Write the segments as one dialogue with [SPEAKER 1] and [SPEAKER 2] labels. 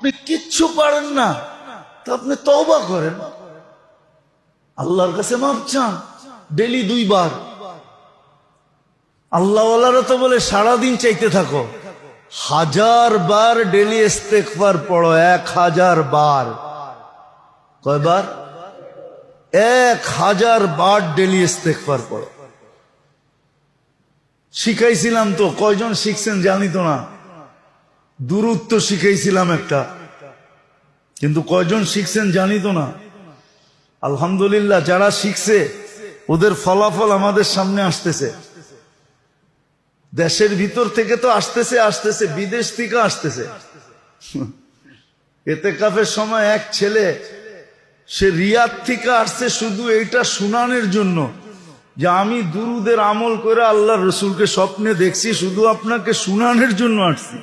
[SPEAKER 1] আপনি কিচ্ছু পারেন না, তো আপনি তওবা করেন। আল্লাহর কাছে মাপ চান ডেলি দুইবার। আল্লাহওয়ালারা তো বলে, সারাদিন চাইতে থাকো। হাজার বার ডেলি ইস্তেকবার পড়ো, এক হাজার বার। কয়বার? এক হাজার বার ডেলি ইস্তেকবার পড়ো। শিখাইছিলাম তো, কয়জন শিখছেন জানি তো না। দূরত্ব শিখাইছিলাম একটা। কিন্তু কয়জন শিখছেন জানি তো না। আলহামদুলিল্লাহ, যারা শিখছে, ওদের ফলাফল আমাদের সামনে আসতেছে। দেশের ভিতর থেকে তো আসতেছে আসতেছে, বিদেশ থেকে আসতেছে। এতে কাফের সময় এক ছেলে, সে রিয়াদ থেকে আসছে শুধু এইটা শুনানের জন্য, যে আমি দুরুদের আমল করে আল্লাহ রসুলকে স্বপ্নে দেখছি, শুধু আপনাকে শুনানের জন্য আসছি।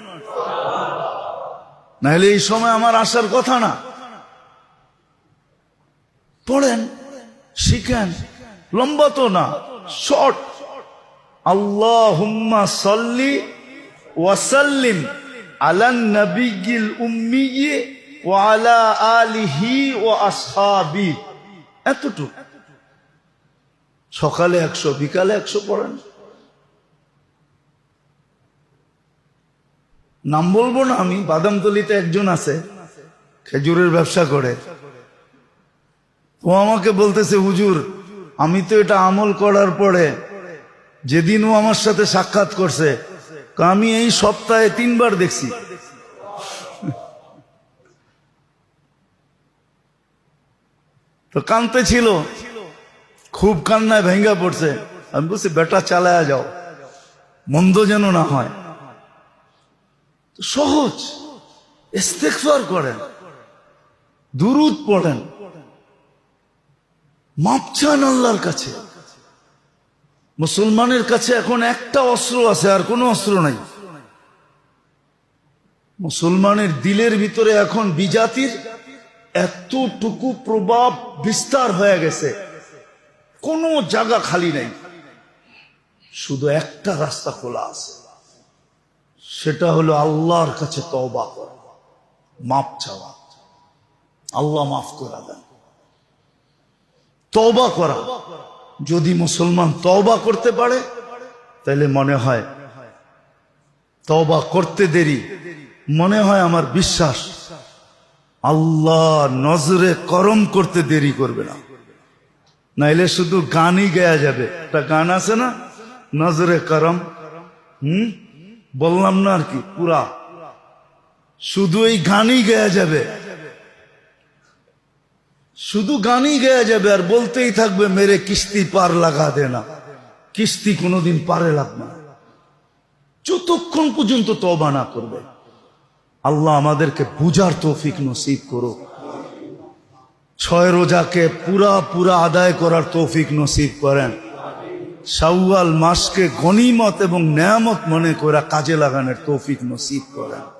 [SPEAKER 1] নাহলে এই সময় আমার আসার কথা না। পড়েন, শিখেন, লম্বা তো না, শর্ট। আল্লাহুম্মা সাল্লি ওয়াসাল্লিম আলান নবিয়িল উম্মি ওয়া আলা আলিহি ওয়া আসহাবি। এতটুকু। সকালে একশো, বিকালে একশো পড়েন। নাম বলব না আমি, বাদামতলিতে একজন আছে, খেজুরের ব্যবসা করে। ও আমাকে বলতেছে, হুজুর, আমি তো এটা আমল করার পরে যেদিন ও আমার সাথে সাক্ষাৎ করছে আমি এই সপ্তাহে তিনবার দেখছি। তো কানতে ছিল, খুব কান্নায় ভেঙ্গা পড়ছে। আমি বলছি, বেটা, চালায়া যাও। মন্দ যেন না হয়। সহজ। ইস্তেকফার করেন। দুরুদ পড়েন। মাপ চান আল্লাহর কাছে। মুসলমানের কাছে এখন একটা অস্ত্র আছে, আর কোনো অস্ত্র নাই। মুসলমানের দিলের ভিতরে এখন বিজাতির এতটুকু প্রভাব বিস্তার হয়ে গেছে। কোনো জায়গা খালি নাই। শুধু একটা রাস্তা খোলা আছে। সেটা হলো আল্লাহর কাছে তওবা করা, মাপ চাওয়া। আল্লাহ মাফ করা দেন। তওবা করা, যদি মুসলমান তওবা করতে পারে তাহলে মনে হয় তওবা করতে দেরি। মনে হয় আমার বিশ্বাস আল্লাহ নজরে করম করতে দেরি করবে না। নাইলে শুধু গানই গায়া যাবে। একটা গান আছে না? নজরে করম। হুম? বললাম না আর কি, পুরা। শুধু এই গানই গায়া যাবে। শুধু গানই গায়া যাবে আর বলতেই থাকবে, মেরে কিস্তি পার লাগা দে না। কিস্তি কোনোদিন পারে লাগবে না। যতক্ষণ পর্যন্ত তবা না করবে, আল্লাহ আমাদেরকে বুঝার তৌফিক নসিব করো ছয় রোজাকে পুরা পুরা আদায় করার তৌফিক নসিব করেন। শাওয়াল মাসকে গনিমত এবং নেয়ামত মনে করা কাজে লাগানোর তৌফিক নসিব করেন।